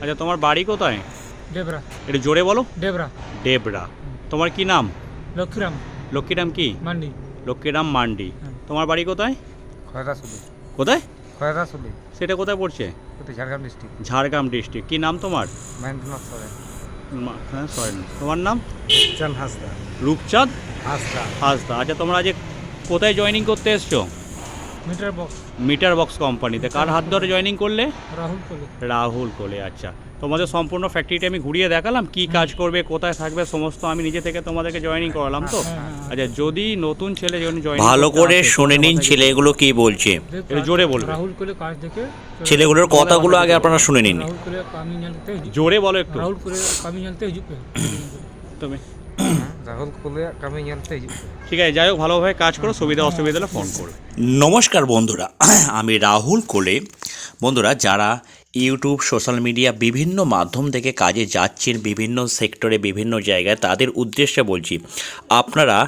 আচ্ছা তোমার বাড়ি কোথায়? ডেবরা একটু জোরে বলো। ডেবরা ডেবরা তোমার কি নাম? লক্ষ্মীরাম। লক্ষ্মীরাম কি? মান্ডি। লক্ষ্মীরাম মান্ডি। হ্যাঁ। তোমার বাড়ি কোথায়? খয়রাসুলি কোথায়? খয়রাসুলি সেটা কোথায় পড়ছে? ঝাড়গ্রাম ডিস্ট্রিক্ট। ঝাড়গ্রাম ডিস্ট্রিক্ট। কি নাম তোমার? মহেন্দ্রনাথ সরেন। হ্যাঁ সরেন। তোমার নাম? হাসদা। রূপচাঁদ হাসদা। হাসদা। আচ্ছা তোমরা আজ কোথায় জয়েনিং করতে এসছো? Meter box. মিটার বক্স কোম্পানিতে। কার হাত ধরে জয়েনিং করলে? রাহুল কোলে। রাহুল কোলে আচ্ছা। তোমাদের সম্পূর্ণ ফ্যাক্টরিটা আমি ঘুরিয়ে দেখালাম কি কাজ করবে কোথায় থাকবে সমস্ত আমি নিজে থেকে তোমাদেরকে জয়েনিং করালাম তো? হ্যাঁ, হ্যাঁ, আচ্ছা যদি নতুন ছেলে যখন জয়েন ভালো করে শুনে নিন ছেলেগুলো কি বলছে। জোরে বলবে। রাহুল কোলে কাজ দেখে ছেলেগুলোর কথাগুলো আগে আপনারা শুনে নিন। রাহুল কোলে কামি জোরে বলো একটু। রাহুল কোলে কামি তুমি। রাহুল জানতে ঠিক আছে যাই হোক ভালোভাবে কাজ করো সুবিধা অসুবিধা হলে ফোন করবে। নমস্কার বন্ধুরা আমি রাহুল কোলে। বন্ধুরা যারা ইউটিউব সোশ্যাল মিডিয়া বিভিন্ন মাধ্যম থেকে কাজে যাচ্ছেন বিভিন্ন সেক্টরে বিভিন্ন জায়গায় তাদের উদ্দেশ্যে বলছি আপনারা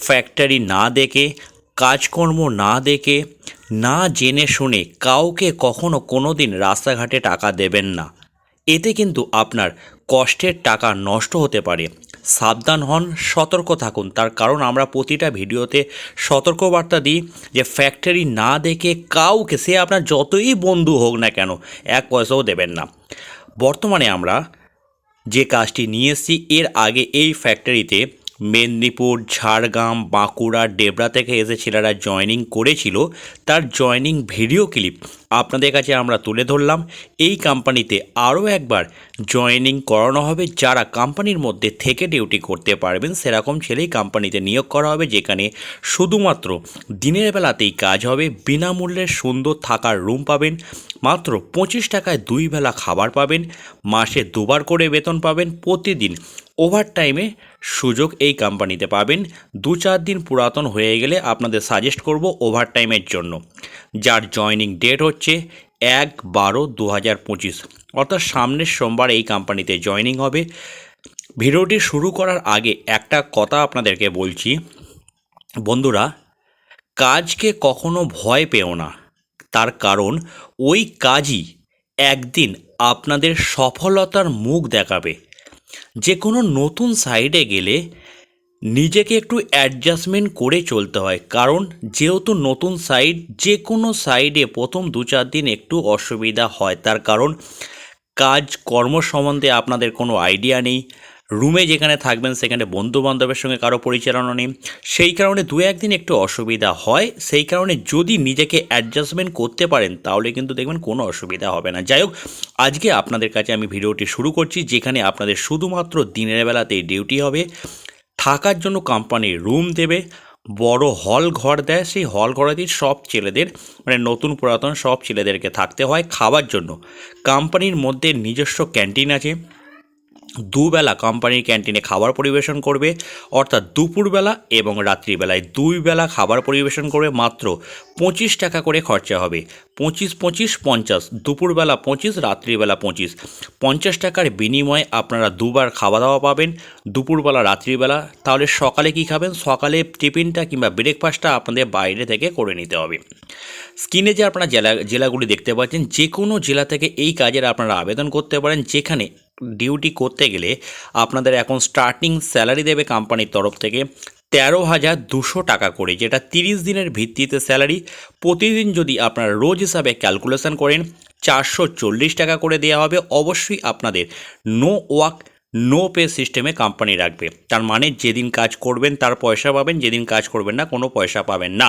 ফ্যাক্টরি না দেখে কাজকর্ম না দেখে না জেনে শুনে কাউকে কখনো কোনো দিন রাস্তাঘাটে টাকা দেবেন না। এতে কিন্তু আপনার কষ্টের টাকা নষ্ট হতে পারে। সাবধান হন, সতর্ক থাকুন। তার কারণ আমরা প্রতিটা ভিডিওতে সতর্কবার্তা দিই যে ফ্যাক্টরি না দেখে কাউকে, সে আপনার যতই বন্ধু হোক না কেন, এক পয়সাও দেবেন না। বর্তমানে আমরা যে কাজটি নিয়ে এসেছি, এর আগে এই ফ্যাক্টরিতে মেদিনীপুর, ঝাড়গ্রাম, বাঁকুড়া, ডেবরা থেকে এসে ছেলেরা জয়েনিং করেছিল। তার জয়েনিং ভিডিও ক্লিপ আপনাদের কাছে আমরা তুলে ধরলাম। এই কোম্পানিতে আরও একবার জয়েনিং করানো হবে। যারা কোম্পানির মধ্যে থেকে ডিউটি করতে পারবেন, সেরকম ছেলেই কোম্পানিতে নিয়োগ করা হবে, যেখানে শুধুমাত্র দিনের বেলাতেই কাজ হবে। বিনামূল্যে সুন্দর থাকার রুম পাবেন। মাত্র পঁচিশ টাকায় দুই বেলা খাবার পাবেন। মাসে দুবার করে বেতন পাবেন। প্রতিদিন ওভারটাইমে সুযোগ এই কোম্পানিতে পাবেন। দু চার দিন পুরাতন হয়ে গেলে আপনাদের সাজেস্ট করব ওভারটাইমের জন্য। যার জয়নিং ডেট হচ্ছে এক বারো দু হাজার পঁচিশ। অর্থাৎ সামনের সোমবার এই কোম্পানিতে জয়নিং হবে। ভিডিওটি শুরু করার আগে একটা কথা আপনাদেরকে বলছি। বন্ধুরা, কাজকে কখনো ভয় পেও না। তার কারণ, ওই কাজই একদিন আপনাদের সফলতার মুখ দেখাবে। যে কোনো নতুন সাইডে গেলে নিজেকে একটু অ্যাডজাস্টমেন্ট করে চলতে হয়। কারণ যেহেতু নতুন সাইড যে কোনো সাইডে প্রথম দু চার দিন একটু অসুবিধা হয়। তার কারণ কাজ কর্ম সম্বন্ধে আপনাদের কোনো আইডিয়া নেই। রুমে যেখানে থাকবেন, সেখানে বন্ধু বান্ধবের সঙ্গে কারও পরিচালনা নেই। সেই কারণে দু একদিন একটু অসুবিধা হয়। সেই কারণে যদি নিজেকে অ্যাডজাস্টমেন্ট করতে পারেন, তাহলে কিন্তু দেখবেন কোনো অসুবিধা হবে না। যাই হোক, আজকে আপনাদের কাছে আমি ভিডিওটি শুরু করছি, যেখানে আপনাদের শুধুমাত্র দিনের বেলাতেই ডিউটি হবে। থাকার জন্য কোম্পানি রুম দেবে, বড় হল ঘর দেয়। সেই হল ঘরেতেই সব ছেলেদের মানে নতুন পুরাতন সব ছেলেদেরকে থাকতে হয় খাবার জন্য। কোম্পানির মধ্যে নিজস্ব ক্যান্টিন আছে। দুবেলা কোম্পানির ক্যান্টিনে খাবার পরিবেশন করবে, অর্থাৎ দুপুরবেলা এবং রাত্রিবেলায় দুই বেলা খাবার পরিবেশন করবে মাত্র পঁচিশ টাকা করে খরচা হবে। পঁচিশ পঁচিশ, পঞ্চাশ, দুপুরবেলা পঁচিশ, রাত্রিবেলা পঁচিশ। পঞ্চাশ টাকার বিনিময়ে আপনারা দুবার খাওয়া দাওয়া পাবেন, দুপুরবেলা, রাত্রিবেলা। তাহলে সকালে কি খাবেন? সকালে টিফিনটা কিংবা ব্রেকফাস্টটা আপনাদের বাইরে থেকে করে নিতে হবে। স্ক্রিনে যে আপনারা জেলা, জেলাগুলি দেখতে পাচ্ছেন যে কোনো জেলা থেকে এই কাজের আপনারা আবেদন করতে পারেন, যেখানে ডিউটি করতে গেলে আপনাদের এখন স্টার্টিং স্যালারি দেবে কোম্পানির তরফ থেকে তেরো হাজার দুশো টাকা করে, যেটা তিরিশ দিনের ভিত্তিতে স্যালারি প্রতিদিন যদি আপনারা রোজ হিসাবে ক্যালকুলেশন করেন, চারশো চল্লিশ টাকা করে দেওয়া হবে। অবশ্যই আপনাদের নো ওয়ার্ক নো পে সিস্টেমে কোম্পানি রাখবে। তার মানে যেদিন কাজ করবেন, তার পয়সা পাবেন, যেদিন কাজ করবেন না, কোনো পয়সা পাবেন না।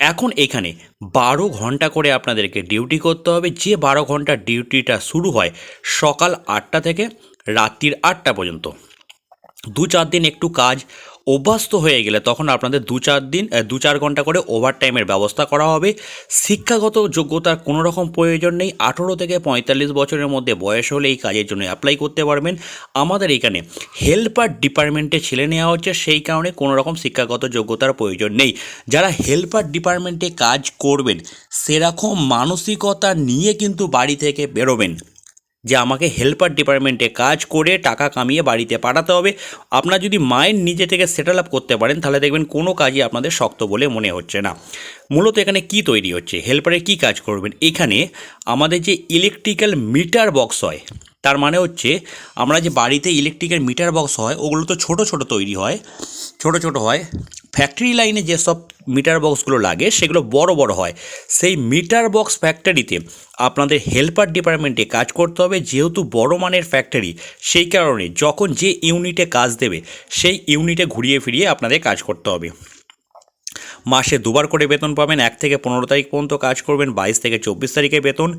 এখন এখানে বারো ঘণ্টা করে আপনাদেরকে ডিউটি করতে হবে। যে বারো ঘণ্টা ডিউটিটা শুরু হয় সকাল আটটা থেকে রাত্রির আটটা পর্যন্ত। দু চার দিন একটু কাজ অভ্যস্ত হয়ে গেলে তখন আপনাদের দু চার দিন দু চার ঘণ্টা করে ওভারটাইমের ব্যবস্থা করা হবে। শিক্ষাগত যোগ্যতার কোনো রকম প্রয়োজন নেই। আঠেরো থেকে পঁয়তাল্লিশ বছরের মধ্যে বয়স হলে এই কাজের জন্য অ্যাপ্লাই করতে পারবেন। আমাদের এখানে হেল্পার ডিপার্টমেন্টে ছেলে নেওয়া হচ্ছে। সেই কারণে কোনো রকম শিক্ষাগত যোগ্যতার প্রয়োজন নেই। যারা হেল্পার ডিপার্টমেন্টে কাজ করবেন, সেরকম মানসিকতা নিয়ে কিন্তু বাড়ি থেকে বেরোবেন। যে আমাকে হেল্পার ডিপার্টমেন্টে কাজ করে টাকা কামিয়ে বাড়িতে পাঠাতে হবে। আপনার যদি মাইন্ড নিজে থেকে সেটেল আপ করতে পারেন, তাহলে দেখবেন কোনো কাজই আপনাদের শক্ত বলে মনে হচ্ছে না। মূলত এখানে কি তৈরি হচ্ছে? হেল্পারে কি কাজ করবেন? এখানে আমাদের যে ইলেকট্রিক্যাল মিটার বক্স হয়, তার মানে হচ্ছে আমরা যে বাড়িতে ইলেকট্রিকের মিটার বক্স হয়, ওগুলো তো ছোট ছোট তৈরি হয়, ছোট ছোট হয়। ফ্যাক্টরি লাইনে যেসব মিটার বক্সগুলো লাগে, সেগুলো বড় বড় হয়। সেই মিটার বক্স ফ্যাক্টরিতে আপনাদের হেল্পার ডিপার্টমেন্টে কাজ করতে হবে, যেহেতু বড় মানের ফ্যাক্টরি, সেই কারণে যখন যে ইউনিটে কাজ দেবে, সেই ইউনিটে ঘুরিয়ে ফিরিয়ে আপনাদের কাজ করতে হবে। মাসে দুবার করে বেতন পাবেন, এক থেকে পনেরো তারিখ পর্যন্ত কাজ করবেন, বাইশ থেকে চব্বিশ তারিখে বেতন,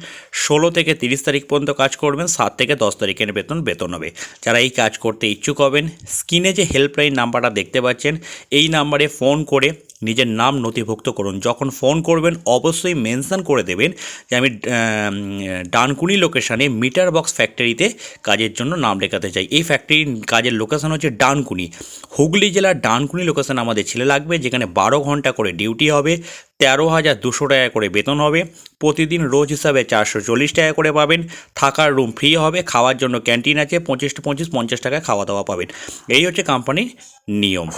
ষোলো থেকে তিরিশ তারিখ পর্যন্ত কাজ করবেন, সাত থেকে দশ তারিখের বেতন বেতন হবে। যারা এই কাজ করতে ইচ্ছুক হবেন, স্ক্রিনে যে হেল্পলাইন নাম্বারটা দেখতে পাচ্ছেন, এই নাম্বারে ফোন করে নিজের নাম নথিভুক্ত করুন। যখন ফোন করবেন, অবশ্যই মেনশন করে দেবেন যে আমি ডানকুনি লোকেশানে মিটার বক্স ফ্যাক্টরিতে কাজের জন্য নাম লেখাতে চাই। এই ফ্যাক্টরির কাজের লোকেশান হচ্ছে ডানকুনি। হুগলি জেলার ডানকুনি লোকেশান আমাদের ছেলে লাগবে, যেখানে বারো ঘণ্টা করে ডিউটি হবে, তেরো হাজার দুশো টাকা করে বেতন হবে, প্রতিদিন রোজ হিসাবে চারশো চল্লিশ টাকা করে পাবেন, থাকার রুম ফ্রি হবে, খাওয়ার জন্য ক্যান্টিন আছে, পঁচিশ পঁচিশ পঞ্চাশ টাকায় খাওয়া দাওয়া পাবেন। এই হচ্ছে কোম্পানির নিয়ম।